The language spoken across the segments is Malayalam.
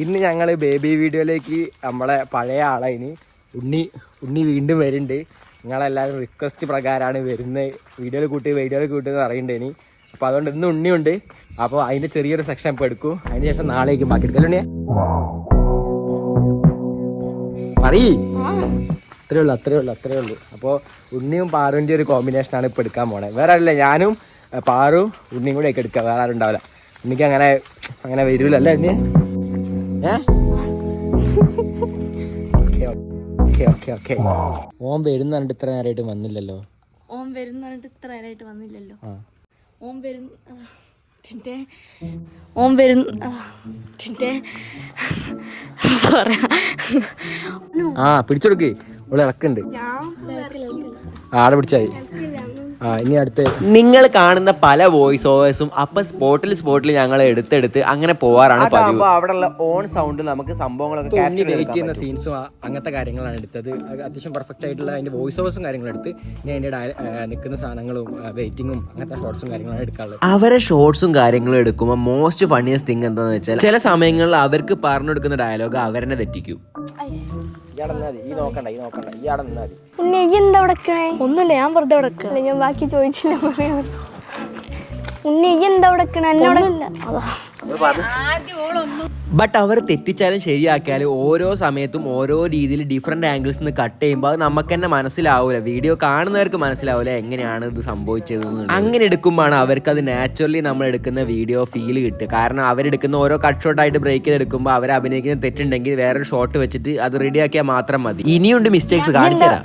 ഇന്ന് ഞങ്ങൾ ബേബി വീഡിയോയിലേക്ക് നമ്മളെ പഴയ ആളതിന് ഉണ്ണി ഉണ്ണി വീണ്ടും വരുന്നുണ്ട്. നിങ്ങളെല്ലാവരും റിക്വസ്റ്റ് പ്രകാരമാണ് വരുന്നത്. വീഡിയോയിൽ കൂട്ടി വീഡിയോയിൽ കൂട്ടി എന്ന് അറിയണ്ടേനി അപ്പോൾ അതുകൊണ്ട് ഇന്ന് ഉണ്ണിയുണ്ട്. അപ്പോൾ അതിന്റെ ചെറിയൊരു സെക്ഷൻ ഇപ്പോൾ എടുക്കും. അതിന് ശേഷം നാളേക്ക് ബാക്കി എടുക്കലുണ്ണിയ പറയ്. അത്രേ ഉള്ളൂ അത്രേ ഉള്ളൂ അത്രേ ഉള്ളൂ. അപ്പോൾ ഉണ്ണിയും പാറുവിന്റെ ഒരു കോമ്പിനേഷനാണ് ഇപ്പോൾ എടുക്കാൻ പോണേ. വേറെ അല്ല ഞാനും പാറു ഉണ്ണിയും കൂടെ ഒക്കെ എടുക്കാം. വേറെ ആരും ഉണ്ടാവില്ല. ഉണ്ണിക്ക് അങ്ങനെ അങ്ങനെ വരൂലല്ലേ ഉണ്ണി ഏ ഓക്കെ ഓക്കെ ഓക്കെ ഓൻ വരുന്ന കണ്ടിട്ട് ഇത്ര നേരമായിട്ട് വന്നില്ലല്ലോ? ഓം വരുന്ന പറഞ്ഞിട്ട് ഇത്ര നേരമായിട്ട് വന്നില്ലല്ലോ. ഓം വരുന്ന ആ, ഓം വരുന്ന ആ, ഇതിന്റെ ആ പിടിച്ചെടുക്ക്. ഇവിടെ ഇറക്കുന്നുണ്ട് ആടെ പിടിച്ചായി. ഇനി അടുത്ത് നിങ്ങൾ കാണുന്ന പല വോയിസ് ഓവേഴ്സും അപ്പൊ സ്പോട്ടിൽ സ്പോട്ടിൽ ഞങ്ങൾ എടുത്തെടുത്ത് അങ്ങനെ പോവാറാണ് പതിവ്. അവിടെയുള്ള ഓൺ സൗണ്ട് നമുക്ക് സംഭവങ്ങളൊക്കെ ക്യാപ്ചർ വെയിറ്റ് ചെയ്യുന്ന സീൻസും അങ്ങനത്തെ കാര്യങ്ങളാണ് എടുത്തത്. അത് അത്യാവശ്യം പെർഫെക്റ്റ് ആയിട്ടുള്ള അതിന്റെ വോയിസ് ഓവേഴ്സും കാര്യങ്ങളും എടുത്ത് ഞാൻ അതിന്റെ നിൽക്കുന്ന സാധനങ്ങളും വെയിറ്റിംഗും അങ്ങനത്തെ ഷോർട്സും കാര്യങ്ങളും എടുക്കാറുള്ളത്. അവരെ ഷോർട്സും കാര്യങ്ങളും എടുക്കുമ്പോൾ മോസ്റ്റ് ഫണിയസ്റ്റ് തിങ് എന്താണെന്ന് വെച്ചാൽ ചില സമയങ്ങളിൽ അവർക്ക് പറഞ്ഞു കൊടുക്കുന്ന ഡയലോഗ് അവരെന്നെ തെറ്റിക്കും. ഈ എന്താ ഒന്നുമില്ല ഞാൻ വെറുതെ ഞാൻ ബാക്കി ചോദിച്ചില്ല ഉണ്ണി ഈ എന്താ അവിടെ നിക്കണേ എന്നെ അവിടെ ബട്ട് അവർ തെറ്റിച്ചാലും ശരിയാക്കിയാലും ഓരോ സമയത്തും ഓരോ രീതിയിൽ ഡിഫറെന്റ് ആംഗിൾസ് നിന്ന് കട്ട് ചെയ്യുമ്പോൾ അത് നമുക്ക് തന്നെ മനസ്സിലാവൂല. വീഡിയോ കാണുന്നവർക്ക് മനസ്സിലാവില്ല എങ്ങനെയാണ് ഇത് സംഭവിച്ചത് അങ്ങനെ എടുക്കുമ്പോഴാണ് അവർക്ക് അത് നാച്ചുറലി നമ്മൾ എടുക്കുന്ന വീഡിയോ ഫീൽ കിട്ടുക. കാരണം അവരെടുക്കുന്ന ഓരോ കട്ട് ഷോട്ട് ആയിട്ട് ബ്രേക്ക് ചെയ്തെടുക്കുമ്പോൾ അവർ അഭിനയിക്കുന്ന തെറ്റുണ്ടെങ്കിൽ വേറൊരു ഷോട്ട് വെച്ചിട്ട് അത് റെഡിയാക്കിയാൽ മാത്രം മതി. ഇനിയുണ്ട് മിസ്റ്റേക്സ് കാണിച്ചു തരാം.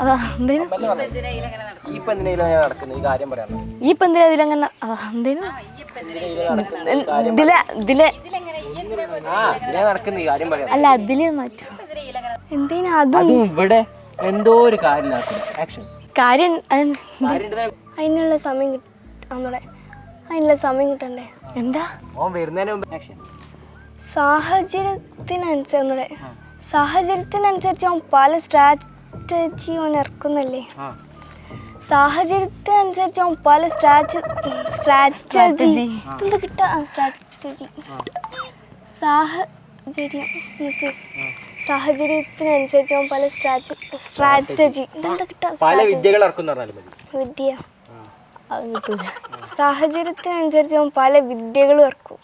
ഇതിലെ അല്ല അതിൽ മാറ്റും? എന്തിനാ അതും? ഇവിടെ എന്തോ ഒരു കാര്യം ആക്ഷൻ കാര്യം അത് അതിനുള്ള സമയം കിട്ട അതിനുള്ള സമയം കിട്ടണ്ടേ? എന്താ? ഓൻ വരുന്നതിന് മുമ്പ് ആക്ഷൻ സാഹചര്യത്തിനനുസരിച്ച് നമ്മുടെ സാഹചര്യത്തിനനുസരിച്ച് അവൻ പല സ്ട്രാറ്റജി അവൻ ഇറക്കുന്നല്ലേ? ആ. സാഹചര്യത്തിനനുസരിച്ച് അവൻ പല സ്ട്രാറ്റ സ്ട്രാറ്റജി എന്ത് കിട്ടാ സ്ട്രാറ്റജി സാഹചര്യം. സാഹചര്യത്തിനനുസരിച്ച് അവൻ പല സ്ട്രാറ്റജി. ഇതെന്താ കിട്ടാ പല വിദ്യകൾ വിദ്യ. സാഹചര്യത്തിനനുസരിച്ച് അവൻ പല വിദ്യകളും ഇറക്കും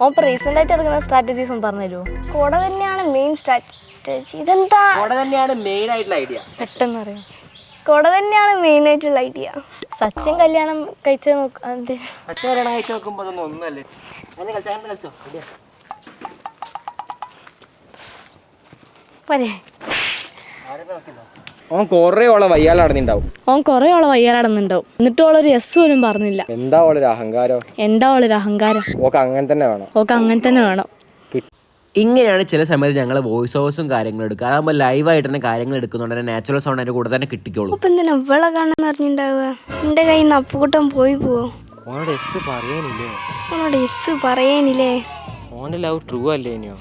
ഓൻ ഇപ്പൊ റീസെന്റ് ആയിട്ട് ഇറങ്ങുന്ന സ്ട്രാറ്റജീസ് ഒന്ന് പറഞ്ഞു തരുമോ കുട തന്നെയാണ് മെയിൻ സ്ട്രാറ്റജി ഇതെന്താ? അവിടെ തന്നെയാണ് മെയിൻ ആയിട്ടുള്ള ഐഡിയ പെട്ടെന്ന് അറിയാം കുട തന്നെയാണ് മെയിൻ ആയിട്ടുള്ള ഐഡിയ സച്ചിൻ കല്യാണം കഴിച്ചത് നോക്കാം അച്ഛൻ കല്യാണം കഴിച്ച് നോക്കുമ്പോൾ ഒന്നുമല്ലേ? കളിച്ചോ? കളിച്ചോ? ഓൻ കുറേ ഓളെ ഓൻ കുറെ ഓളെ വയ്യാലടന്നുണ്ടാവും എന്നിട്ട് ഓളൊരു എസ് പോലും പറഞ്ഞില്ല. എന്താ ഓളൊരു അഹങ്കാരോ? എന്താ ഓളൊരു അഹങ്കാരം? ഓക്ക് അങ്ങനെ തന്നെ വേണം. ഓക്ക് അങ്ങനെ തന്നെ വേണം. ഇങ്ങനെയാണ് ചില സമയത്ത് ഞങ്ങൾ വോയിസ് ഓവേഴ്സും കാര്യങ്ങളും എടുക്കുക. അതാകുമ്പോൾ ലൈവായിട്ട് തന്നെ കാര്യങ്ങൾ എടുക്കുന്നുണ്ട് തന്നെ നാച്ചുറൽ സൗണ്ട് അതിന്റെ കൂടെ തന്നെ കിട്ടിക്കോളൂ. അപ്പൊ എന്തിനാ ഇവളെ അറിഞ്ഞിണ്ടാവുക? കയ്യിൽ നിന്ന് പോയി പോവോ ഓനോട് എസ് പറയാനില്ലേ? ഓനോട് എസ് പറയാനില്ലേ? ലവ് ട്രൂ അല്ലേ ഇനിയോ?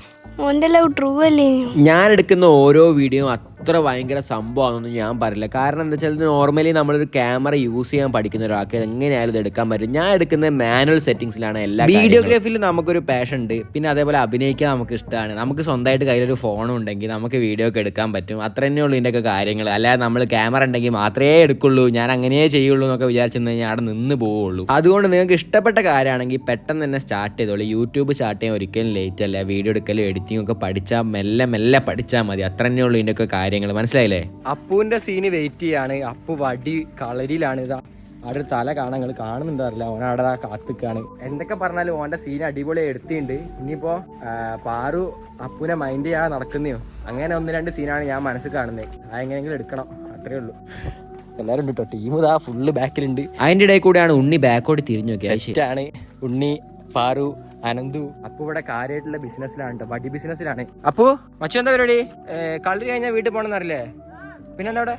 ട്രൂ അല്ലേ? ഞാൻ എടുക്കുന്ന ഓരോ വീഡിയോ അത്ര ഭയങ്കര സംഭവമാണെന്നൊന്നും ഞാൻ പറയില്ല. കാരണം എന്താ വെച്ചാൽ നോർമലി നമ്മളൊരു ക്യാമറ യൂസ് ചെയ്യാൻ പഠിക്കുന്ന ഒരാൾക്ക് എങ്ങനെയായാലും ഇത് എടുക്കാൻ പറ്റും. ഞാൻ എടുക്കുന്ന മാനുവൽ സെറ്റിംഗ്സിലാണ് എല്ലാ വീഡിയോഗ്രാഫിയിൽ നമുക്കൊരു പാഷൻ ഉണ്ട്. പിന്നെ അതേപോലെ അഭിനയിക്കാൻ നമുക്ക് ഇഷ്ടമാണ്. നമുക്ക് സ്വന്തമായിട്ട് കയ്യിലൊരു ഫോണും ഉണ്ടെങ്കിൽ നമുക്ക് വീഡിയോ ഒക്കെ എടുക്കാൻ പറ്റും. അത്ര തന്നെ ഉള്ളൂ ഇതിന്റെയൊക്കെ കാര്യങ്ങൾ. അല്ലാതെ നമ്മൾ ക്യാമറ ഉണ്ടെങ്കിൽ മാത്രമേ എടുക്കുള്ളൂ. ഞാൻ അങ്ങനെയേ ചെയ്യുള്ളൂ എന്നൊക്കെ വിചാരിച്ചെന്ന് കഴിഞ്ഞാൽ അവിടെ നിന്ന് പോവുള്ളൂ. അതുകൊണ്ട് നിങ്ങൾക്ക് ഇഷ്ടപ്പെട്ട കാര്യമാണെങ്കിൽ പെട്ടെന്ന് തന്നെ സ്റ്റാർട്ട് ചെയ്തോളൂ. യൂട്യൂബ് സ്റ്റാർട്ട് ചെയ്യാൻ ഒരിക്കലും ലേറ്റ് അല്ല. വീഡിയോ എടുക്കലും എഡിറ്റിംഗ് ഒക്കെ പഠിച്ചാൽ മെല്ലെ മെല്ലെ പഠിച്ചാൽ മതി. അത്ര തന്നെ ഉള്ളൂ ഇതിന്റെയൊക്കെ കാര്യങ്ങൾ മനസ്സിലായില്ലേ? അപ്പുവിന്റെ സീന് വെയിറ്റ് ചെയ്യാണ്. അപ്പു വടി കളരിയിലാണ്. ഇതാ അവിടെ തല കാണാൻ നിങ്ങൾ കാണുന്നുണ്ടാവില്ല ഓൻ അവിടെ കാത്തിക്കാണ്. എന്തൊക്കെ പറഞ്ഞാലും ഓന്റെ സീൻ അടിപൊളി എടുത്തിട്ടുണ്ട്. ഇനിയിപ്പോ പാറു അപ്പുവിനെ മൈൻഡ് ചെയ്യാതെ നടക്കുന്നയോ? അങ്ങനെ ഒന്ന് രണ്ട് സീനാണ് ഞാൻ മനസ്സിൽ കാണുന്നത് അതെങ്ങനെയെങ്കിലും എടുക്കണം. അത്രേ ഉള്ളൂ. എല്ലാവരും ഉണ്ട് കേട്ടോ ടീം ഇതാ ഫുള്ള് ബാക്കിലുണ്ട് അതിന്റെ ഇടയിൽ കൂടെയാണ് ഉണ്ണി ബാക്കോട്ട് തിരിഞ്ഞു നോക്കിയത്. ആണ്. ഉണ്ണി പാറു അനന്തു. അപ്പൊ ഇവിടെ കാര്യമായിട്ടുള്ള ബിസിനസ്സിലാണ് കേട്ടോ വടി ബിസിനസ്സിലാണ് അപ്പു? മച്ചു എന്താ പരിപാടി? കളറി കളി കഴിഞ്ഞാൽ വീട്ടിൽ പോകണമെന്നറിയില്ലേ പിന്നെന്താ അവിടെ?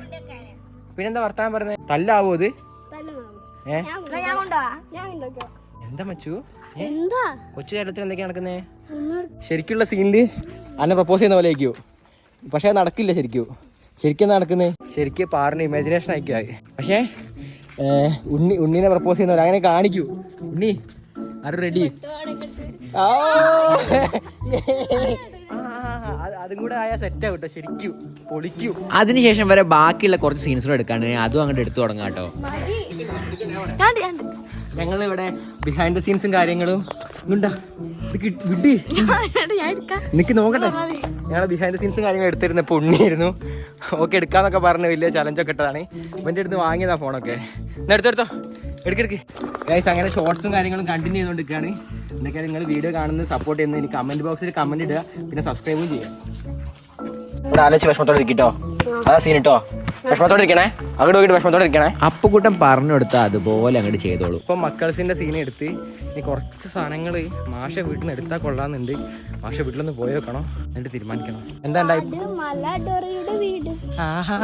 പിന്നെന്താ വർത്താൻ പറഞ്ഞത് തല്ലാവോ ഇത്? എന്താ മച്ചു? കൊച്ചു കേരളത്തിൽ എന്തൊക്കെയാ നടക്കുന്നേ? ശരിക്കുള്ള സീനിൽ അന്നെ പ്രപ്പോസ് ചെയ്യുന്ന പോലെ ആയിരിക്കും. പക്ഷെ നടക്കില്ല ശരിക്കും. ശരിക്കും നടക്കുന്നേ? ശരിക്കും പാറിന് ഇമാജിനേഷൻ ആയിക്കോ പക്ഷേ ഉണ്ണി ഉണ്ണിനെ പ്രപ്പോസ് ചെയ്യുന്ന പോലെ അങ്ങനെ കാണിക്കൂ. ഉണ്ണി റെഡി ആ. അതും കൂടെ ആയാൽ സെറ്റ് ആവും കേട്ടോ ശരിക്കും. പൊളിക്കും. അതിനുശേഷം വരെ ബാക്കിയുള്ള കുറച്ച് സീൻസും എടുക്കാണ്ട് അതും അങ്ങോട്ട് എടുത്തു തുടങ്ങാം കേട്ടോ ഞാൻ ഞാൻ ഞങ്ങൾ ഇവിടെ ബിഹൈൻഡ് ദ സീൻസും കാര്യങ്ങളും ഇങ്ങുണ്ടാ ഇത് കിട്ട്- ഞാൻ എടുക്കാം. നിക്ക് നോക്കട്ടെ. ഞങ്ങളെ ബിഹൈൻഡ് ദ സീൻസും കാര്യങ്ങളും എടുത്തിരുന്ന പൊണ്ണിയായിരുന്നു. ഓക്കെ എടുക്കാന്നൊക്കെ പറഞ്ഞ് വലിയ ചലഞ്ചൊക്കെ ഇട്ടതാണ്. ഇവന്റെ അടുത്ത് വാങ്ങിയതാ ഫോണൊക്കെ എന്നാ എടുത്തെടുത്തോ എടുക്കെടുക്ക് ഗൈസ് അങ്ങനെ ഷോർട്സും കാര്യങ്ങളും കണ്ടിന്യൂ ചെയ്തുകൊണ്ടിരിക്കുകയാണ് എന്തൊക്കെ നിങ്ങൾ വീഡിയോ കാണുന്നത് സപ്പോർട്ട് ചെയ്യുന്നത്? എനിക്ക് കമന്റ് ബോക്സിൽ കമന്റ് ഇടുക പിന്നെ സബ്സ്ക്രൈബും ചെയ്യുക. ഇവിടെ ആലോചിച്ച് വിഷമത്തോടെ ഇരിക്കട്ടോ അതാ സീൻ ഇട്ടോ വിഷമത്തോടെ ഇരിക്കണേ? അങ്ങോട്ട് പോയിട്ട് വിഷമത്തോടെ ഇരിക്കണേ? അപ്പുകൂട്ടം പറഞ്ഞു കൊടുത്താൽ അതുപോലെ അങ്ങോട്ട് ചെയ്തോളൂ. ഇപ്പം മക്കൾസിന്റെ സീൻ എടുത്ത് ഇനി കുറച്ച് സാധനങ്ങൾ മാഷ വീട്ടിൽ നിന്ന് എടുത്താൽ കൊള്ളാമെന്നുണ്ട് മാഷ വീട്ടിലൊന്ന് പോയി വെക്കണം? എന്നിട്ട് തീരുമാനിക്കണം. എന്താ ഉണ്ടായി? വീട്. ആഹാ.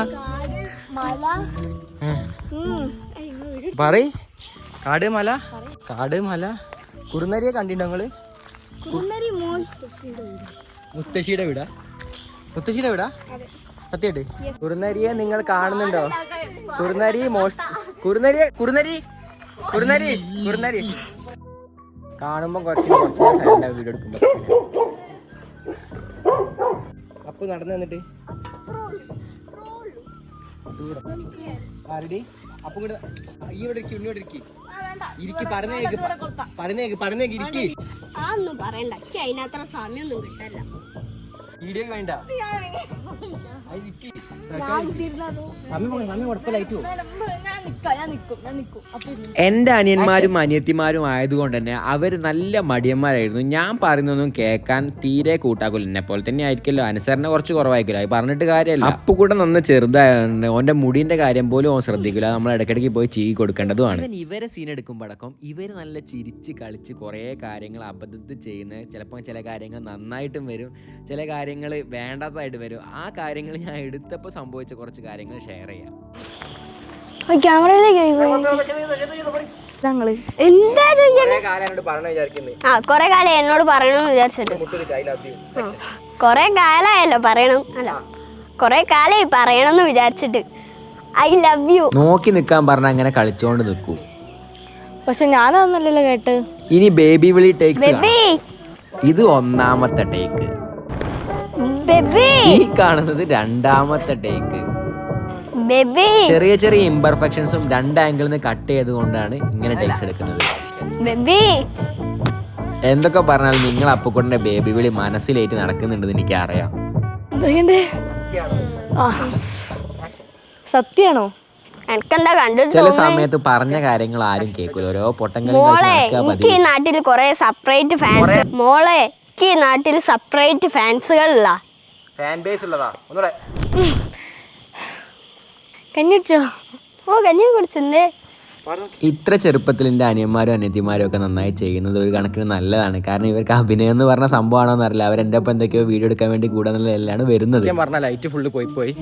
മല. പറയ്. കാട് മല കാട് മല. കുറുനരിയെ കണ്ടിട്ടുണ്ടോ മോൾ മുത്തശ്ശിയുടെ വീടാ. മുത്തശ്ശിയുടെ വീടാ? സത്യമായിട്ട്? കുറുനരിയെ നിങ്ങൾ കാണുന്നുണ്ടോ? കുറുനരി മോഷ കുറുനരി കുറുനരി കുറുനരി കുറുനരി. കാണുമ്പോ കുറച്ച് കുറച്ച് വീഡിയോ എടുക്കുമ്പോ. അപ്പൊ നടന്നു വന്നിട്ട്. ആരടി? അപ്പൊ ഈ ഇവിടെ ഇരിക്കും ഇങ്ങോട്ട് ഇരിക്കി. ഇരിക്കി പറഞ്ഞേക്ക് പറഞ്ഞേക്ക് പറഞ്ഞേക്ക് ഇരിക്കി. ആ ഒന്നും പറയണ്ട. എനിക്ക് അതിനത്ര സമയമൊന്നും കിട്ടല്ല വീഡിയോ വേണ്ട. ഇരിക്കി. എന്റെ അനിയന്മാരും അനിയത്തിമാരും ആയതുകൊണ്ട് തന്നെ അവർ നല്ല മടിയന്മാരായിരുന്നു. ഞാൻ പറയുന്നതൊന്നും കേൾക്കാൻ തീരെ കൂട്ടാക്കില്ല എന്നെ പോലെ തന്നെ ആയിരിക്കല്ലോ അനുസരണ കുറച്ച് കുറവായിരിക്കില്ല അത് പറഞ്ഞിട്ട് കാര്യമല്ല. അപ്പു കൂടെ നന്ന് ചെറുതായതുകൊണ്ട് ഓന്റെ മുടിന്റെ കാര്യം പോലും ഓൻ ശ്രദ്ധിക്കില്ല നമ്മൾ ഇടയ്ക്കിടയ്ക്ക് പോയി ചീ കൊടുക്കേണ്ടതുമാണ്. ഇവരെ സീൻ എടുക്കുമ്പോഴടക്കം ഇവർ നല്ല ചിരിച്ച് കളിച്ച് കുറേ കാര്യങ്ങൾ അബദ്ധത്തിൽ ചെയ്യുന്ന ചിലപ്പോൾ ചില കാര്യങ്ങൾ നന്നായിട്ടും വരും. ചില കാര്യങ്ങൾ വേണ്ടാത്തതായിട്ട് വരും. ആ കാര്യങ്ങൾ ഞാൻ എടുത്തപ്പോൾ സംഭവിച്ച കുറച്ച് കാര്യങ്ങൾ ഷെയർ ചെയ്യാം. ക്യാമറയിലേക്ക് ഞങ്ങൾ. എന്താ പറയണം ആ കൊറേ കാലം എന്നോട് പറയണമെന്ന് വിചാരിച്ചിട്ട്. കൊറേ കാലമായല്ലോ പറയണം. അല്ല കൊറേ കാലമായി പറയണമെന്ന് വിചാരിച്ചിട്ട്. ഐ ലവ് യു നോക്കി നിൽക്കാൻ പറഞ്ഞ അങ്ങനെ കളിച്ചോണ്ട് നിക്കൂ പക്ഷെ ഞാനതൊന്നല്ലല്ലോ കേട്ട്. ഇനി ബേബി വിളി ടേക്സ് ബേബി ഇത് ഒന്നാമത്തെ ടേക്ക് ഈ കാണുന്നത് രണ്ടാമത്തെ ടേക്ക് ബേബി ചെറിയ ചെറിയ ഇംപെർഫെക്ഷൻസും രണ്ട് ആംഗിളിൽ നിന്ന് കട്ട് ചെയ്തുകൊണ്ടാണ് ഇങ്ങനെ ടേക്സ് എടുക്കുന്നത്. ബേബി എന്തൊക്കെ പറഞ്ഞാൽ നിങ്ങൾ അപ്പുക്കുട്ടന്റെ ബേബി വിളി മനസ്സിലേറ്റ് നടക്കുന്നുണ്ടെന്ന് എനിക്ക് അറിയാം സത്യാണോ? എനിക്കെന്താ കണ്ടു ചില സമയത്ത് പറഞ്ഞ കാര്യങ്ങൾ ആരും കേൾക്കൂല. ഓരോ പൊട്ടങ്ങളും മോളെ എനിക്ക് ഈ നാട്ടിൽ കൊറേ സെപ്പറേറ്റ് ഫാൻസ് മോളെ. എനിക്ക് ഈ നാട്ടിൽ സെപ്പറേറ്റ് ഫാൻസുകളില്ല ഫാൻ ബേസ് ഉള്ളതാ. ഒന്നുകൂടെ. കഞ്ഞിടിച്ചോ? ഓ കഞ്ഞി കുടിച്ചെന്നേ ഇത്ര ചെറുപ്പത്തിൽ എന്റെ അനിയന്മാരും അനിയത്തിമാരും ഒക്കെ നന്നായി ചെയ്യുന്നത് ഒരു കണക്കിന് നല്ലതാണ്. കാരണം ഇവർക്ക് അഭിനയം എന്ന് പറഞ്ഞ സംഭവമാണോ എന്നറിയില്ല അവരെന്റെ ഒപ്പം എന്തൊക്കെയോ വീഡിയോ എടുക്കാൻ വേണ്ടി കൂടെ എന്നുള്ളതെല്ലാം വരുന്നത്. ഞാൻ പറഞ്ഞ ലൈറ്റ് ഫുള്ള് പോയി പോയി.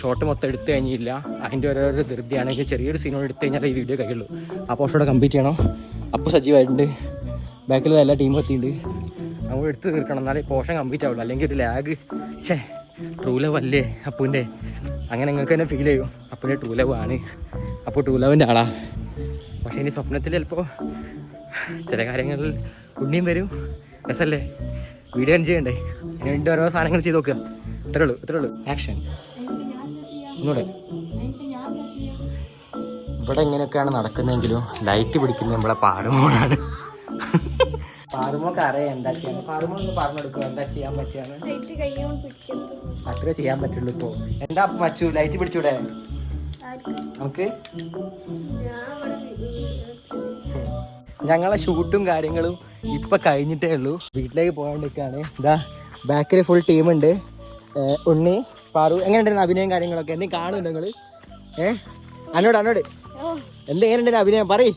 ഷോട്ട് മൊത്തം എടുത്തു കഴിഞ്ഞില്ല. അതിന്റെ ഓരോരോ ധൃതിയാണെങ്കിൽ ചെറിയൊരു സീനോ എടുത്തു കഴിഞ്ഞാൽ ഈ വീഡിയോ കഴിയുള്ളൂ. ആ പോസ്റ്റോടെ കംപ്ലീറ്റ് ചെയ്യണം. അപ്പോൾ സജീവായിട്ടുണ്ട്. ബാക്കിലുള്ള എല്ലാ ടീമും എത്തിയിട്ടുണ്ട്. നമ്മൾ എടുത്ത് തീർക്കണം. എന്നാലേ പോഷൻ കംപ്ലീറ്റ് ആവുള്ളൂ. അല്ലെങ്കിൽ ഒരു ലാഗ് ഛേ ട്രൂ ലവ് അല്ലേ? അപ്പൂന്റെ അങ്ങനെ നിങ്ങൾക്ക് തന്നെ ഫീൽ ചെയ്യും. അപ്പൂന്റെ ട്രൂ ലവ് ആണ്. അപ്പോൾ ട്രൂ ലവിന്റെ ആളാ. പക്ഷേ ഇനി സ്വപ്നത്തിൽ ചിലപ്പോൾ ചില കാര്യങ്ങളിൽ ഉണ്ണിയും വരും. രസല്ലേ? വീഡിയോ ചെയ്യണ്ടേ? അതിന് വേണ്ടി ഓരോ സാധനങ്ങൾ ചെയ്ത് നോക്കുക. ഇത്രേ ഉള്ളൂ ഇത്രേ ഉള്ളൂ. ആക്ഷൻ ഒന്നുകൂടെ. ഇവിടെ എങ്ങനെയൊക്കെയാണ് നടക്കുന്നതെങ്കിലും ലൈറ്റ് പിടിക്കുന്നത് നമ്മളെ പാടുമോളാണ് പാടുമോൾക്ക് അറിയാം എന്താ ചെയ്യാൻ പാറുമോ ഒന്ന് പറഞ്ഞെടുക്കുക എന്താ ചെയ്യാൻ പറ്റിയാണ് അത്രേ ചെയ്യാൻ പറ്റുള്ളൂ ഇപ്പോ. എന്താ അപ്പൊ മച്ചു ലൈറ്റ് പിടിച്ചൂടെ? നമുക്ക്? ഞങ്ങളെ ഷൂട്ടും കാര്യങ്ങളും ഇപ്പൊ കഴിഞ്ഞിട്ടേ ഉള്ളൂ. വീട്ടിലേക്ക് പോകാണ്ടിരിക്കാണ് ഇതാ ബാക്കിൽ ഫുൾ ടീം ഉണ്ട്. ഉണ്ണി പാറു എങ്ങനെ എങ്ങനെയുണ്ടായിരുന്നു അഭിനയം കാര്യങ്ങളൊക്കെ? എന്തെങ്കിലും കാണുമല്ലോ നിങ്ങൾ? ഏ? അന്നോട് അന്നോട്. എന്തെങ്ങനെയുണ്ടായിരുന്നു അഭിനയം? പറയ്.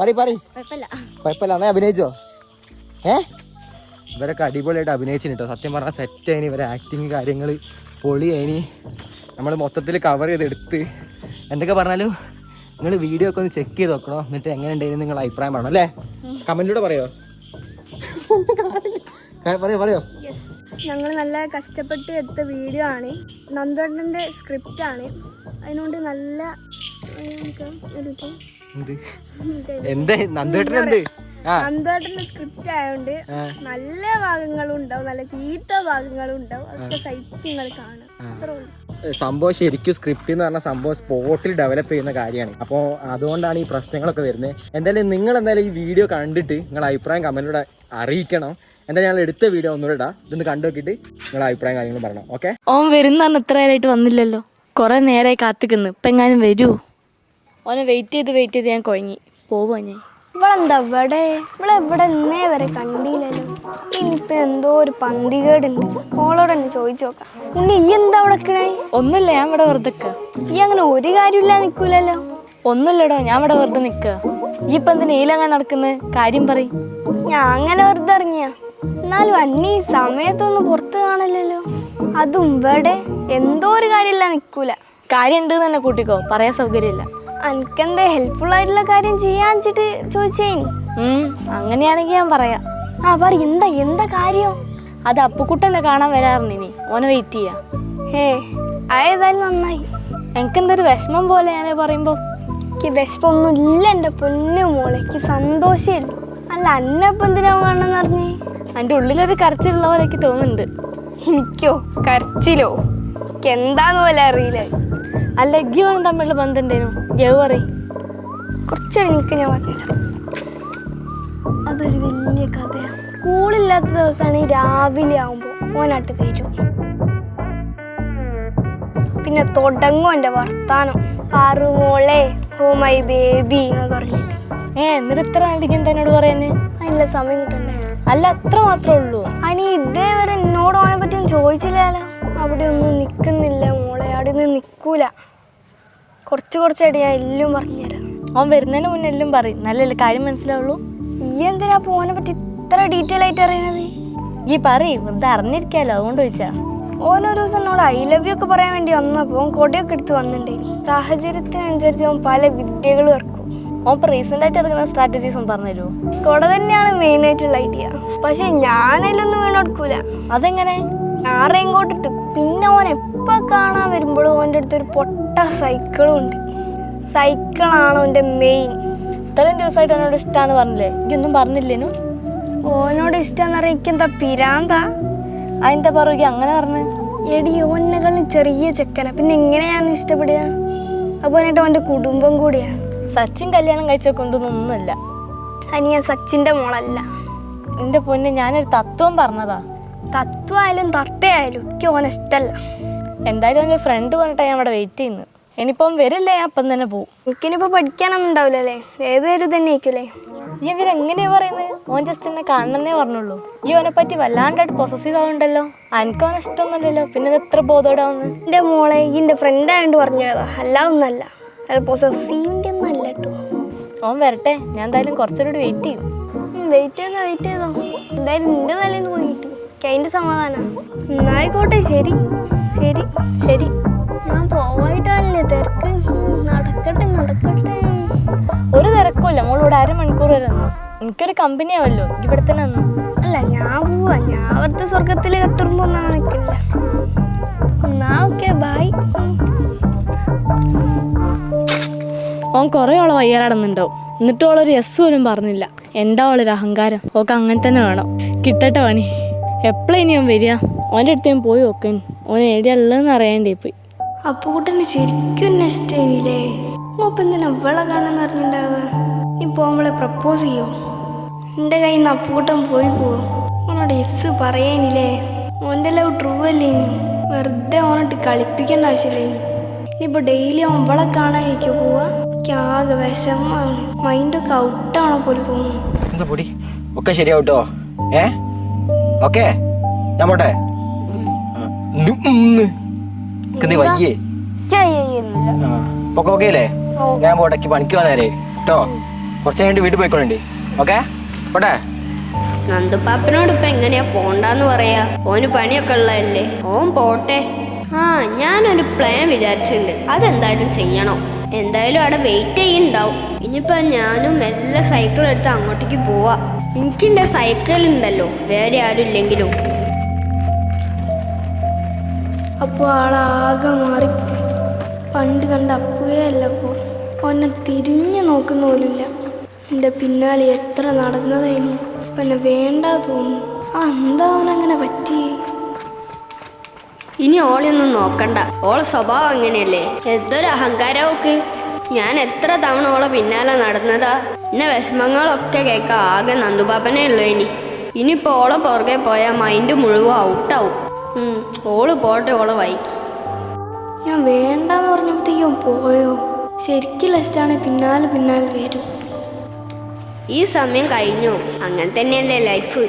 പറയ് പറയ്. കുഴപ്പമില്ല. കുഴപ്പമില്ല. അന്നേ അഭിനയിച്ചോ? ഏ? ഇവരൊക്കെ അടിപൊളിയായിട്ട് അഭിനയിച്ചിന് കേട്ടോ സത്യം പറഞ്ഞാൽ സെറ്റ് ആയിന് ഇവരെ ആക്ടിങ് കാര്യങ്ങൾ പൊളി ആയിന് നമ്മൾ മൊത്തത്തിൽ കവർ ചെയ്തെടുത്ത് എന്തൊക്കെ പറഞ്ഞാലും നിങ്ങൾ വീഡിയോ ഒക്കെ ഒന്ന് ചെക്ക് ചെയ്ത് നോക്കണോ? എന്നിട്ട് എങ്ങനെ ഉണ്ടായിരുന്നു നിങ്ങൾ അഭിപ്രായം പറയണം അല്ലേ? കമന്റിലൂടെ പറയോ? പറയോ പറയോ ഞങ്ങൾ നല്ല കഷ്ടപ്പെട്ട് എടുത്ത വീഡിയോ ആണ്. നന്ദോട്ടന്റെ സ്ക്രിപ്റ്റ് ആണ്. അതിനുകൊണ്ട് നല്ല എന്ത്? എന്ത്? നന്ദേട്ടൻ എന്ത്. നന്ദേട്ടന്റെ സ്ക്രിപ്റ്റ് ആയതുകൊണ്ട് നല്ല ഭാഗങ്ങളും ഉണ്ടാവും നല്ല ചീത്ത ഭാഗങ്ങളും ഉണ്ടാവും. അതൊക്കെ സഹിച്ച് നിങ്ങൾ കാണും. അത്രേ ഉള്ളൂ. സംഭവം ശരിക്കും സ്ക്രിപ്റ്റ് എന്ന് പറഞ്ഞ സംഭവം സ്പോട്ടിൽ ഡെവലപ്പ് ചെയ്യുന്ന കാര്യമാണ്. അപ്പോൾ അതുകൊണ്ടാണ് ഈ പ്രശ്നങ്ങളൊക്കെ വരുന്നത്. എന്തായാലും നിങ്ങൾ എന്തായാലും ഈ വീഡിയോ കണ്ടിട്ട് നിങ്ങളുടെ അഭിപ്രായം കമന്റിലൂടെ അറിയിക്കണം. എന്തായാലും ഞങ്ങൾ എടുത്ത വീഡിയോ ഒന്നുകൂടെ ഇടാം. ഇതൊന്ന് കണ്ടു നോക്കിയിട്ട് നിങ്ങളുടെ അഭിപ്രായം കാര്യങ്ങൾ പറയണം. ഓക്കെ ഓൻ വരുന്ന ഇത്ര നേരമായിട്ട് വന്നില്ലല്ലോ. കുറെ നേരമായി കാത്തിക്കുന്നു ഇപ്പം എങ്ങാനും വരൂ. ഓനെ വെയിറ്റ് ചെയ്ത് വെയിറ്റ് ചെയ്ത് ഞാൻ കുഴങ്ങി പോവാ ഞാൻ. ഇവളെന്താ ഇവിടെ? ഇവിടെ ഇന്നേ വരെ കണ്ടില്ലല്ലോ. ഇനിയിപ്പോ എന്തോ ഒരു പന്തികേടുണ്ട്. ഓളോട് തന്നെ ചോദിച്ചു നോക്കാം ഉണ്ണി ഈ എന്താ അവിടെ നിക്കണേ? ഒന്നുമില്ല ഞാൻ ഇവിടെ വെറുതെ ഈ അങ്ങനെ ഒരു കാര്യമില്ല നിക്കൂലല്ലോ. ഒന്നുമില്ലടോ ഞാൻ ഇവിടെ വെറുതെ നിൽക്കുക ഈ ഇപ്പം എന്തിനാ ഈലങ്ങനെ നടക്കുന്നത് കാര്യം പറയും. ഞാൻ അങ്ങനെ വെറുതെ ഇറങ്ങിയ. എന്നാലും അന്നി ഈ സമയത്തൊന്നും പുറത്ത് കാണില്ലല്ലോ. അതും ഇവിടെ എന്തോ ഒരു കാര്യമില്ല നിക്കൂല. കാര്യം ഉണ്ട് തന്നെ കൂട്ടിക്കോ. പറയാൻ സൗകര്യമില്ല. എനിക്കെന്താ ഹെൽപ്ഫുൾ ആയിട്ടുള്ള കാര്യം ചെയ്യാൻ വെച്ചിട്ട് ചോദിച്ചേനി? അങ്ങനെയാണെങ്കിൽ ഞാൻ പറയാം. ആ പറ എന്താ എന്താ കാര്യം? അത് അപ്പുക്കുട്ടനെ കാണാൻ വരാറുണ്ട് ഓനെ വെയിറ്റ് ചെയ്യാ. ഏ ആയതായാലും നന്നായി. എനിക്കെന്തൊരു വിഷമം പോലെ ഞാൻ പറയുമ്പോൾ എനിക്ക് വിശപ്പൊന്നും ഇല്ല എന്റെ പൊന്നു മോളെ. എനിക്ക് സന്തോഷമേ അല്ല അന്നപ്പം എന്തിനാ വേണമെന്ന് പറഞ്ഞേ എന്റെ ഉള്ളിലൊരു കരച്ചിലുള്ള പോലെ എനിക്ക് തോന്നുന്നുണ്ട്. എനിക്കോ? കരച്ചിലോ? എനിക്ക് എന്താന്ന് പോലെ അറിയില്ല. അല്ല വേണം തമ്മിലുള്ള ബന്ധം എന്തേനു ജവ് പറയും. കുറച്ചുകൂടി നിൽക്ക് ഞാൻ പറഞ്ഞുതരാം അതൊരു വലിയ കഥയാണ് സ്കൂളില്ലാത്ത ദിവസമാണ് ഈ രാവിലെ ആവുമ്പോൾ ഓനാട്ട് വരും പിന്നെ തുടങ്ങും എന്റെ വർത്താനം. പാറു മോളെ ഓ മൈ ബേബി എന്നൊക്കെ പറഞ്ഞിട്ട്. ഏ എന്നിട്ട് ഇത്ര നാട്ടിക്ക് എന്താ എന്നോട് പറയാന് അതിനുള്ള സമയം കിട്ടണ്ടേ? അല്ല അത്ര മാത്രമേ ഉള്ളൂ. അനി ഇതേവരെ എന്നോട് ഓനെ പറ്റി ചോദിച്ചില്ലല്ലോ അവിടെ ഒന്നും നിൽക്കുന്നില്ല മോളെ അവിടെ നിന്ന് നിൽക്കൂല കുറച്ച് കുറച്ചായിട്ട് ഞാൻ എല്ലാം പറഞ്ഞുതരാം. അവൻ വരുന്നതിന് മുന്നേ എല്ലാം പറയും. നല്ലല്ലേ? കാര്യം മനസ്സിലാവുള്ളൂ. ഈ എന്തിനാ പോനെ പറ്റി ഇത്ര ഡീറ്റെയിൽ ആയിട്ട് അറിയണത്? ഈ പറയും. വെറുതെ അറിഞ്ഞിരിക്കാലോ? അതുകൊണ്ട് ചോദിച്ചാ. ഓനൊരു ദിവസം എന്നോട് ഐ ലവ് യു ഒക്കെ പറയാൻ വേണ്ടി വന്നപ്പോൾ കൊടിയൊക്കെ കൊടയൊക്കെ എടുത്ത് വന്നിട്ടുണ്ടേനി സാഹചര്യത്തിനനുസരിച്ച് ഓൻ പല വിദ്യകളും ഇറക്കും. ഓൻ ഇപ്പൊ റീസെന്റ് ആയിട്ട് ഇറങ്ങുന്ന സ്ട്രാറ്റജീസ് ഒന്ന് പറഞ്ഞു തരുമോ കൊട തന്നെയാണ് മെയിൻ ആയിട്ടുള്ള ഐഡിയ പക്ഷെ ഞാനതിലൊന്നും വീണ് കൊടുക്കൂല. അതെങ്ങനെ? ഞാൻ റെയിൻകോട്ട് ഇട്ടു. പിന്നെ ഓൻ എപ്പോൾ കാണാൻ വരുമ്പോഴും ഓന്റെ അടുത്ത് ഒരു പൊട്ട സൈക്കിളും ഉണ്ട് സൈക്കിളാണ് ഓന്റെ മെയിൻ ഇത്രയും ദിവസമായിട്ട് അവനോട് ഇഷ്ടമാണ് പറഞ്ഞില്ലേ? എനിക്കൊന്നും പറഞ്ഞില്ലേനു? ഓനോട് ഇഷ്ടമെന്ന് അറിയിക്കാൻ പിരാന്ത? അതിന്റെ പറയുക അങ്ങനെ പറഞ്ഞു. എടി ഓനെക്കാളും ചെറിയ ചെക്കന. പിന്നെ എങ്ങനെയാണ് ഇഷ്ടപ്പെടുക? അപ്പോൾ എന്നിട്ട് അവന്റെ കുടുംബം കൂടിയാ? സച്ചിൻ കല്യാണം കഴിച്ച കൊണ്ടൊന്നൊന്നുമില്ല അനിയ സച്ചിന്റെ മോളല്ല. എന്റെ പൊന്നെ ഞാനൊരു തത്വം പറഞ്ഞതാ. തത്വമായാലും തത്തയായാലും എനിക്ക് ഓനെ ഇഷ്ടമല്ല എന്തായാലും എന്റെ ഫ്രണ്ട് പറഞ്ഞിട്ടാണ് ഞാൻ അവിടെ വെയിറ്റ് ചെയ്യുന്നത് ഇനിയിപ്പം വരില്ലേ? ഞാൻ അപ്പം തന്നെ പോവും എനിക്കിനിപ്പോൾ പഠിക്കാനൊന്നും ഉണ്ടാവില്ലല്ലേ? ഏതൊരു തന്നെ ആയിരിക്കുമല്ലേ ഈ എന്തിനാ എങ്ങനെയാ പറയുന്നത്? ഓൻ ജസ്റ്റ് എന്നെ കാണണമെന്നേ പറഞ്ഞുള്ളൂ. ഈ ഓനെ പറ്റി വല്ലാണ്ടായിട്ട് പൊസസീവ് ആവുണ്ടല്ലോ. എനിക്ക് അവനെ ഇഷ്ടമൊന്നുമില്ലല്ലോ. പിന്നെ ഇത് എത്ര ബോധോടാവുന്നു. എന്റെ മോളെ ഈ എന്റെ ഫ്രണ്ട് ആയതുകൊണ്ട് പറഞ്ഞതാ. അല്ല ഒന്നല്ല അത് പൊസസീവിന്റെ കേട്ടോ. ഓൻ വരട്ടെ. ഞാൻ എന്തായാലും കുറച്ചുകൂടി വെയിറ്റ് ചെയ്യും. വെയിറ്റ് ചെയ്തോ വെയിറ്റ് ചെയ്തോ. എന്തായാലും നിന്റെ നല്ല പോയിട്ട് എനിക്ക് അതിന്റെ സമാധാനം. എന്നായിക്കോട്ടെ ശരി. ശരി ശരി. ഞാൻ പോവായിട്ടല്ലേ തിരക്ക്? നടക്കട്ടെ നടക്കട്ടെ. ഒരു തിരക്കുമില്ല. ഇവിടെ അരമണിക്കൂർ വരെ നിന്നു. എനിക്കൊരു കമ്പനി ആവല്ലോ. ഇവിടെ തന്നെ നിന്നു. അല്ല ഞാൻ പോവാ. ഞാൻ അവിടുത്തെ സ്വർഗത്തിൽ കെട്ടുമ്പോ നിൽക്കില്ല എന്നാ ഓക്കെ ബൈ ഓൻ കുറേ ഓളെ വയ്യാലടന്നുണ്ടാവും. എന്നിട്ട് ഓളൊരു എസ് പോലും പറഞ്ഞില്ല. എന്താ ഓളൊരു അഹങ്കാരം? ഓക്കെ അങ്ങനെ തന്നെ വേണം. കിട്ടട്ടെ പണി. എപ്പോഴും ഇനി ഓൻ വരിക? ഓന്റെ അടുത്ത് ഞാൻ പോയി നോക്കാൻ ഓൻ എവിടെയുള്ളതെന്ന് അറിയാണ്ടേ പോയി. അപ്പൊ കൂട്ടന് ശരിക്കും എന്നെ ഇഷ്ടമായില്ലേ ഓപ്പം എന്തിനാ അവളെ കാണാന്ന് അറിഞ്ഞിണ്ടാവുക? ഇപ്പൊ അവളെ പ്രപ്പോസ് ചെയ്യോ? എന്റെ കയ്യിൽ നിന്ന് അപ്പൂട്ടൻ പോയി പോവും ഓനോട് എസ് പറയാനില്ലേ ഓന്റെ ലവ് ട്രൂ അല്ലേ വെറുതെ ഓനോട്ട് കളിപ്പിക്കേണ്ട ആവശ്യമില്ലേ ഇനി? ഇനിയിപ്പോ ഡെയിലി അവൻ അവളെ കാണാനിരിക്കുക പോവാ? എനിക്ക് ആകെ വിഷമമാണ് മൈൻഡൊക്കെ ഔട്ടാണോ പോലെ തോന്നുന്നു. ഒക്കെ ശരിയാവട്ടോ? ഏ? ഓക്കെ? ഞാൻ പോട്ടെ? വയ്യേ? ഇപ്പൊ ഓക്കെ അല്ലേ? ഞാൻ പോട്ടെ പണിക്ക് വന്നേരെ. കേട്ടോ കുറച്ച് കഴിഞ്ഞിട്ട് വീട്ടിൽ പോയിക്കോളണ്ടി. ഓക്കെ? പോട്ടെ? നന്ദുപ്പാപ്പനോട് ഇപ്പൊ എങ്ങനെയാ പോണ്ടെന്ന് പറയാ? ഓന് പണിയൊക്കെ ഉള്ളതല്ലേ? ഓൻ പോട്ടെ. ആ ഞാനൊരു പ്ലാൻ വിചാരിച്ചിട്ടുണ്ട് അതെന്തായാലും ചെയ്യണം. എന്തായാലും അവിടെ വെയിറ്റ് ചെയ്യുന്നുണ്ടാവും ഇനിയിപ്പോ ഞാനും മെല്ലെ സൈക്കിൾ എടുത്ത് അങ്ങോട്ടേക്ക് പോവാ. എനിക്കെന്റെ സൈക്കിൾ ഉണ്ടല്ലോ. വേറെ ആരും ഇല്ലെങ്കിലും. അപ്പോൾ ആളാകെ മാറി. പണ്ട് കണ്ട അപ്പുകയല്ല അപ്പോൾ ഓനെ തിരിഞ്ഞു നോക്കുന്ന പോലുമില്ല. എന്റെ പിന്നാലെ എത്ര നടന്നതായി അപ്പം എന്നെ വേണ്ട തോന്നുന്നു. ആ എന്താ അവനങ്ങനെ പറ്റി ഇനി ഓളെയൊന്നും നോക്കണ്ട. ഓളെ സ്വഭാവം അങ്ങനെയല്ലേ? എന്തൊരു അഹങ്കാരമൊക്കെ ഞാൻ എത്ര തവണ ഓളെ പിന്നാലെ നടന്നതാ. എന്നെ വിഷമങ്ങളൊക്കെ കേൾക്കാൻ ആകെ നന്ദുപാപ്പനേ ഉള്ളൂ ഇനി. ഇനിയിപ്പോൾ ഓളെ പുറകെ പോയാൽ മൈൻഡ് മുഴുവൻ ഔട്ടാവും ഓൾ പോട്ടെ ഓളെ വൈകി. ഞാൻ വേണ്ടെന്ന് പറഞ്ഞപ്പോഴത്തേക്കും പോയോ? ശരിക്കും ലെസ്റ്റാണ് പിന്നാലെ പിന്നാലെ വരും. ഈ സമയം കഴിഞ്ഞു. അങ്ങനെ തന്നെയല്ലേ ലൈഫ്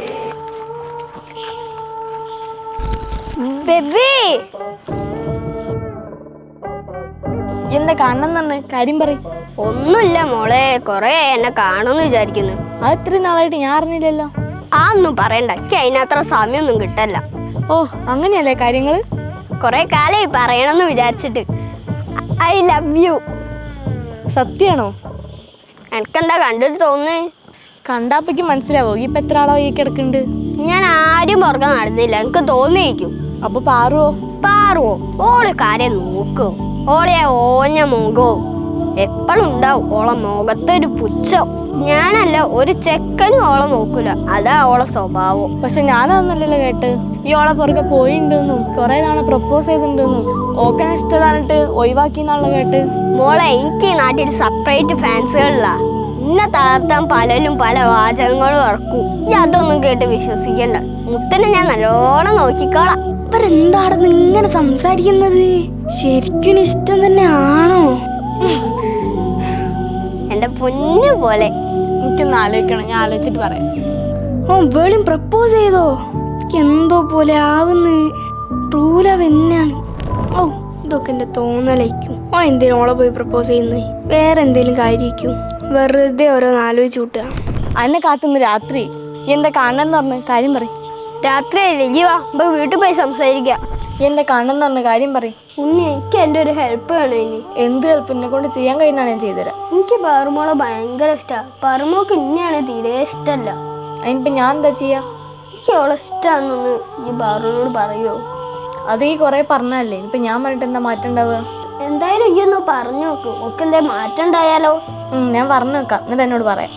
എന്താ കാണണം തന്നെ കാര്യം പറയും. ഒന്നുമില്ല മോളെ കൊറേ എന്നെ കാണുമെന്ന് വിചാരിക്കുന്നു. അത് ഇത്രയും നാളായിട്ട് ഞാൻ അറിഞ്ഞില്ലല്ലോ. ആ ഒന്നും പറയണ്ട. എനിക്ക് അതിനത്ര സമയമൊന്നും കിട്ടല്ല. ഓ അങ്ങനെയല്ലേ കാര്യങ്ങൾ കുറെ കാലമായി പറയണമെന്ന് വിചാരിച്ചിട്ട്. ഐ ലവ് യു സത്യാണോ? എനിക്കെന്താ കണ്ടിട്ട് തോന്നുന്നേ? കണ്ടാപ്പയ്ക്ക് മനസ്സിലാവോ? ഈ ഇപ്പൊ എത്ര ആളാ ഈ കിടക്കുന്നുണ്ട് ഞാൻ ആരും പുറകെ നടന്നില്ല. എനിക്ക് തോന്നിയിരിക്കും. അപ്പൊ പാറുവോ? പാറുവോ? ഓൾ കാര്യം നോക്കോ. ഓളെ ഓഞ്ഞ മുഖോ? എപ്പോഴും ഉണ്ടാവും ഓളെ മുഖത്തൊരു പുച്ഛം? ഞാനല്ല ഒരു ചെക്കനും ഓളെ നോക്കൂല. അതാ ഓളെ സ്വഭാവം. പക്ഷെ ഞാനതൊന്നല്ലല്ലോ കേട്ട്. ഈ ഓളെ പുറകെ പോയിണ്ടെന്നും കുറെ നാളെ പ്രപ്പോസ് ചെയ്തിട്ടുണ്ടെന്നും ഓക്കെ ഇഷ്ടമായിട്ട് ഒഴിവാക്കി എന്നുള്ള കേട്ട്. മോളെ എനിക്ക് ഈ നാട്ടിൽ സെപ്പറേറ്റ് ഫാൻസുകളില്ല ഇന്നെ തളർത്താൻ പലരും പല വാചകങ്ങളും ഇറക്കും ഈ അതൊന്നും കേട്ട് വിശ്വസിക്കണ്ട. മുത്തനെ ഞാൻ നല്ലോണം നോക്കിക്കോളാം. ഇവരെന്താണെന്ന് ഇങ്ങനെ സംസാരിക്കുന്നത്? ശരിക്കും ഇഷ്ടം തന്നെ ആണോ എന്റെ പൊന്നു പോലെ. എനിക്കൊന്ന് ആലോചിക്കണം ഞാൻ ആലോചിച്ചിട്ട് പറയാം. ഓ വേളിയും പ്രപ്പോസ് ചെയ്തോ? എന്തോ പോലെ ആവുന്ന്. ട്രൂ ലവ് എന്നാണ് ഓ ഇതൊക്കെ എന്റെ തോന്നലായിരിക്കും. ഓ എന്തേലും ഓളെ പോയി പ്രപ്പോസ് ചെയ്യുന്നേ. വേറെ എന്തേലും കാര്യമായിരിക്കും. വെറുതെ ഓരോന്ന് ആലോചിച്ച് കൂട്ടുക. അതിനെ കാത്തുനിന്ന് രാത്രി. എന്താ കാണണമെന്ന് പറഞ്ഞ? കാര്യം പറയും. രാത്രി വാ വീട്ടിൽ പോയി സംസാരിക്കാം. ഈ കണ്ണെന്ന് പറഞ്ഞ കാര്യം പറയും. ഉണ്ണി എനിക്ക് എന്റെ ഒരു ഹെൽപ്പ് വേണം ഇനി. എന്ത് ഹെൽപ്പ് എന്നെ കൊണ്ട് ചെയ്യാൻ കഴിയുന്നതാണ് ഞാൻ ചെയ്തുതരാം എനിക്ക് പറമോളെ ഭയങ്കര ഇഷ്ടമാണ് പറമോക്ക് ഇന്നെയാണ് തീരെ ഇഷ്ടമല്ല അതിനിപ്പോൾ ഞാൻ എന്താ ചെയ്യാ? എനിക്ക് അവളെ ഇഷ്ടമാണെന്നൊന്ന് ഈ പാറുവിനോട് പറയുമോ അത് ഈ കൊറേ പറഞ്ഞല്ലേ ഇപ്പം ഞാൻ പറഞ്ഞിട്ട് എന്താ മാറ്റം ഉണ്ടാവുക? എന്തായാലും ഈ ഒന്ന് പറഞ്ഞു നോക്ക്. ഒക്കെ എന്താ മാറ്റം ഉണ്ടായാലോ? ഞാൻ പറഞ്ഞു നോക്കാം. എന്നിട്ട് എന്നോട് പറയാം.